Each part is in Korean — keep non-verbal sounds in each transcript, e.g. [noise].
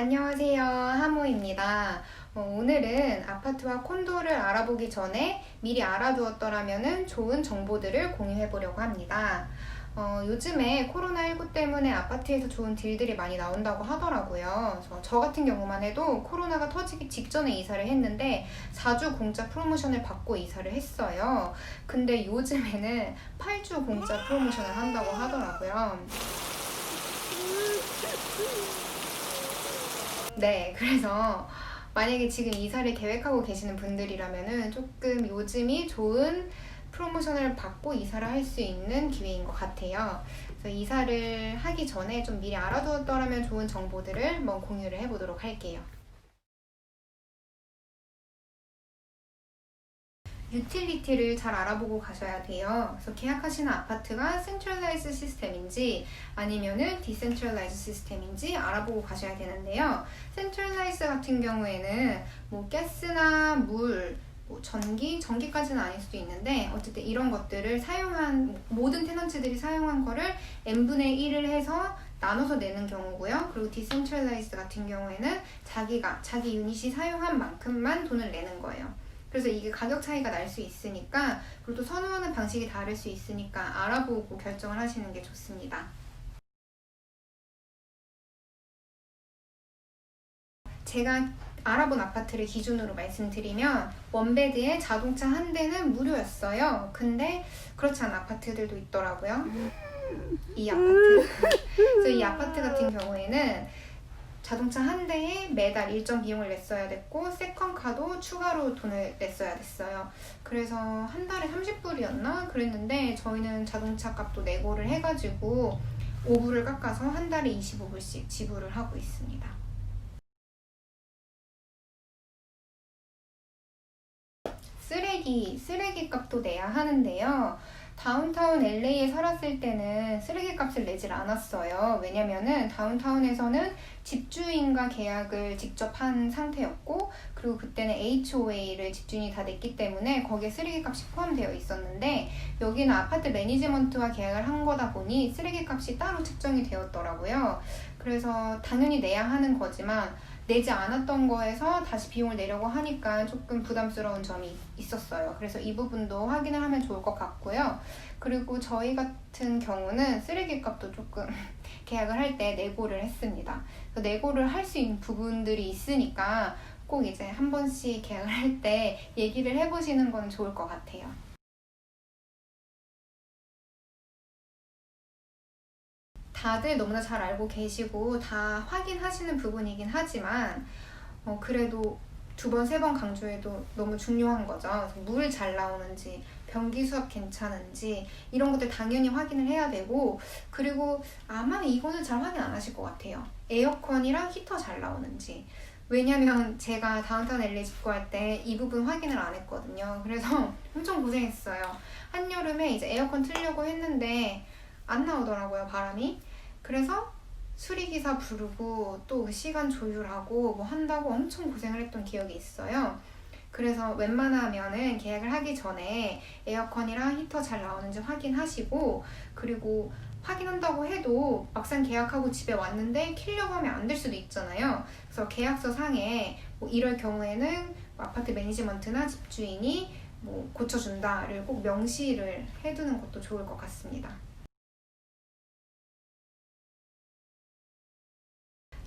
안녕하세요. 하모입니다. 어, 오늘은 아파트와 콘도를 알아보기 전에 미리 알아두었더라면 좋은 정보들을 공유해 보려고 합니다. 어, 요즘에 코로나19 때문에 아파트에서 좋은 딜들이 많이 나온다고 하더라고요. 그래서 저 같은 경우만 해도 코로나가 터지기 직전에 이사를 했는데 4주 공짜 프로모션을 받고 이사를 했어요. 근데 요즘에는 8주 공짜 프로모션을 한다고 하더라고요. 네, 그래서 만약에 지금 이사를 계획하고 계시는 분들이라면은 조금 요즘이 좋은 프로모션을 받고 이사를 할 수 있는 기회인 것 같아요. 그래서 이사를 하기 전에 좀 미리 알아두었더라면 좋은 정보들을 한번 공유를 해보도록 할게요. 유틸리티를 잘 알아보고 가셔야 돼요. 그래서 계약하시는 아파트가 센트럴라이즈 시스템인지 아니면은 디센트럴라이즈 시스템인지 알아보고 가셔야 되는데요. 센트럴라이즈 같은 경우에는 뭐 가스나 물, 뭐 전기, 전기까지는 아닐 수도 있는데 어쨌든 이런 것들을 사용한 모든 테넌트들이 사용한 거를 n분의 1을 해서 나눠서 내는 경우고요. 그리고 디센트럴라이즈 같은 경우에는 자기가 자기 유닛이 사용한 만큼만 돈을 내는 거예요. 그래서 이게 가격 차이가 날 수 있으니까 그리고 또 선호하는 방식이 다를 수 있으니까 알아보고 결정을 하시는 게 좋습니다. 제가 알아본 아파트를 기준으로 말씀드리면 원베드에 자동차 한 대는 무료였어요. 근데 그렇지 않은 아파트들도 있더라고요. 이 아파트. 그래서 이 아파트 같은 경우에는 자동차 한 대에 매달 일정 비용을 냈어야 됐고 세컨카도 추가로 돈을 냈어야 됐어요. 그래서 한 달에 30불이었나 그랬는데 저희는 자동차 값도 내고를 해가지고 5불을 깎아서 한 달에 25불씩 지불을 하고 있습니다. 쓰레기, 쓰레기 값도 내야 하는데요. 다운타운 LA에 살았을 때는 쓰레기 값을 내질 않았어요. 왜냐면은 다운타운에서는 집주인과 계약을 직접 한 상태였고, 그리고 그때는 HOA를 집주인이 다 냈기 때문에 거기에 쓰레기 값이 포함되어 있었는데, 여기는 아파트 매니지먼트와 계약을 한 거다 보니 쓰레기 값이 따로 측정이 되었더라고요. 그래서 당연히 내야 하는 거지만, 내지 않았던 거에서 다시 비용을 내려고 하니까 조금 부담스러운 점이 있었어요. 그래서 이 부분도 확인을 하면 좋을 것 같고요. 그리고 저희 같은 경우는 쓰레기 값도 조금 [laughs] 계약을 할 때 내고를 했습니다. 내고를 할 수 있는 부분들이 있으니까 꼭 이제 한 번씩 계약을 할 때 얘기를 해보시는 건 좋을 것 같아요. 다들 너무나 잘 알고 계시고 다 확인하시는 부분이긴 하지만 어, 그래도 두 번, 세 번 강조해도 너무 중요한 거죠. 물 잘 나오는지, 변기 수압 괜찮은지 이런 것들 당연히 확인을 해야 되고 그리고 아마 이거는 잘 확인 안 하실 것 같아요. 에어컨이랑 히터 잘 나오는지 왜냐면 제가 다운타운 LA 집구 할 때 이 부분 확인을 안 했거든요. 그래서 [laughs] 엄청 고생했어요. 한여름에 이제 에어컨 틀려고 했는데 안 나오더라고요, 바람이. 그래서 수리기사 부르고 또그 시간 조율하고 뭐 한다고 엄청 고생을 했던 기억이 있어요. 그래서 웬만하면은 계약을 하기 전에 에어컨이랑 히터 잘 나오는지 확인하시고 그리고 확인한다고 해도 막상 계약하고 집에 왔는데 키려고 하면 안 될 수도 있잖아요. 그래서 계약서 상에 뭐 이럴 경우에는 뭐 아파트 매니지먼트나 집주인이 뭐 고쳐준다를 꼭 명시를 해두는 것도 좋을 것 같습니다.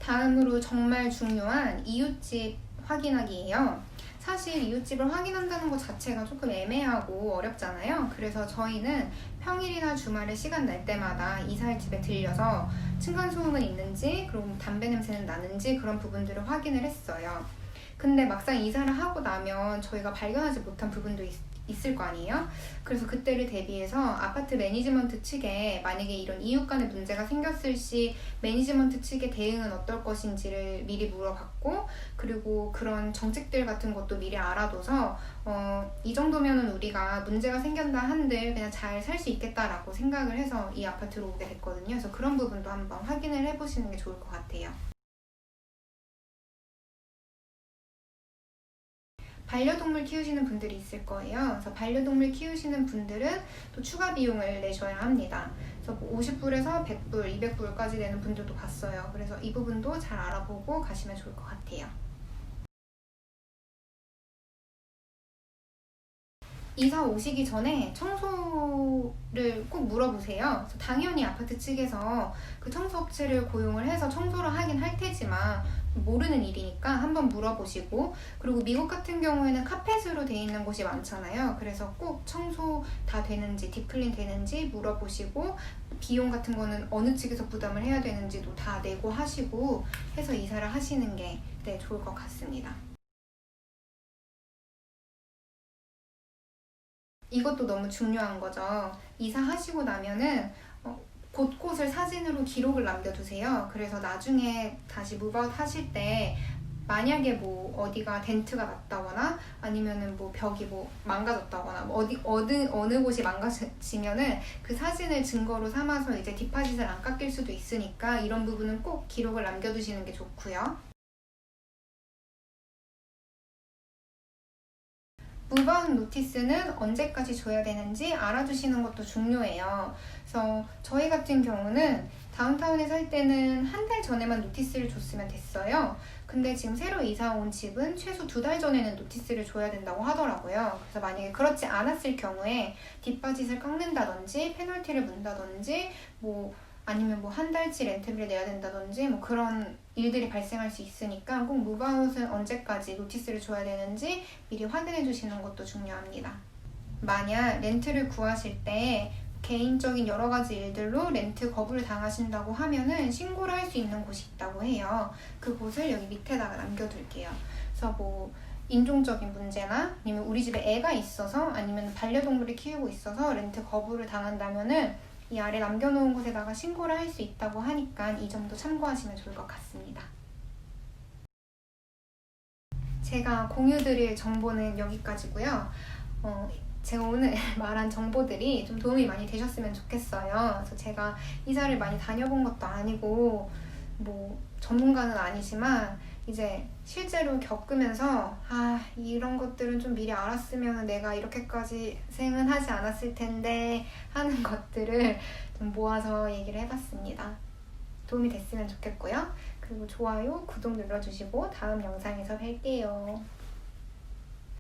다음으로 정말 중요한 이웃집 확인하기예요. 사실 이웃집을 확인한다는 것 자체가 조금 애매하고 어렵잖아요. 그래서 저희는 평일이나 주말에 시간 날 때마다 이사할 집에 들려서 층간소음은 있는지, 그리고 담배 냄새는 나는지 그런 부분들을 확인을 했어요. 근데 막상 이사를 하고 나면 저희가 발견하지 못한 부분도 있, 있을 거 아니에요? 그래서 그때를 대비해서 아파트 매니지먼트 측에 만약에 이런 이웃 간의 문제가 생겼을 시 매니지먼트 측의 대응은 어떨 것인지를 미리 물어봤고 그리고 그런 정책들 같은 것도 미리 알아둬서 어, 이 정도면은 우리가 문제가 생겼다 한들 그냥 잘 살 수 있겠다라고 생각을 해서 이 아파트로 오게 됐거든요. 그래서 그런 부분도 한번 확인을 해보시는 게 좋을 것 같아요. 반려동물 키우시는 분들이 있을 거예요. 그래서 반려동물 키우시는 분들은 또 추가 비용을 내셔야 합니다. 그래서 뭐 50불에서 100불, 200불까지 내는 분들도 봤어요. 그래서 이 부분도 잘 알아보고 가시면 좋을 것 같아요. 이사 오시기 전에 청소를 꼭 물어보세요. 당연히 아파트 측에서 그 청소업체를 고용을 해서 청소를 하긴 할 테지만 모르는 일이니까 한번 물어보시고 그리고 미국 같은 경우에는 카펫으로 돼 있는 곳이 많잖아요. 그래서 꼭 청소 다 되는지 딥클린 되는지 물어보시고 비용 같은 거는 어느 측에서 부담을 해야 되는지도 다 내고 하시고 해서 이사를 하시는 게 네, 좋을 것 같습니다. 이것도 너무 중요한 거죠. 이사하시고 나면은 어, 곳곳을 사진으로 기록을 남겨두세요. 그래서 나중에 다시 무바웃 하실 때 만약에 뭐 어디가 덴트가 났다거나 아니면은 뭐 벽이 뭐 망가졌다거나 뭐 어디 어느 어느 곳이 망가지면은 그 사진을 증거로 삼아서 이제 디파짓을 안 깎일 수도 있으니까 이런 부분은 꼭 기록을 남겨두시는 게 좋고요. 무바운 노티스는 언제까지 줘야 되는지 알아두시는 것도 중요해요. 그래서 저희 같은 경우는 다운타운에 살 때는 한 달 전에만 노티스를 줬으면 됐어요. 근데 지금 새로 이사 온 집은 최소 두 달 전에는 노티스를 줘야 된다고 하더라고요. 그래서 만약에 그렇지 않았을 경우에 뒷바짓을 깎는다든지 페널티를 문다든지 뭐 아니면 뭐 한 달치 렌트비를 내야 된다든지 뭐 그런 일들이 발생할 수 있으니까 꼭 무바웃은 언제까지 노티스를 줘야 되는지 미리 확인해 주시는 것도 중요합니다. 만약 렌트를 구하실 때 개인적인 여러 가지 일들로 렌트 거부를 당하신다고 하면은 신고를 할 수 있는 곳이 있다고 해요. 그 곳을 여기 밑에다가 남겨둘게요. 그래서 뭐 인종적인 문제나 아니면 우리 집에 애가 있어서 아니면 반려동물을 키우고 있어서 렌트 거부를 당한다면은 이 아래 남겨놓은 곳에다가 신고를 할 수 있다고 하니까 이 점도 참고하시면 좋을 것 같습니다. 제가 공유드릴 정보는 여기까지고요. 어, 제가 오늘 [laughs] 말한 정보들이 좀 도움이 많이 되셨으면 좋겠어요. 그래서 제가 이사를 많이 다녀본 것도 아니고 뭐 전문가는 아니지만 이제 실제로 겪으면서 아 이런 것들은 좀 미리 알았으면 내가 이렇게까지 생은 하지 않았을 텐데 하는 [laughs] 것들을 좀 모아서 얘기를 해봤습니다. 도움이 됐으면 좋겠고요. 그리고 좋아요, 구독 눌러주시고 다음 영상에서 뵐게요.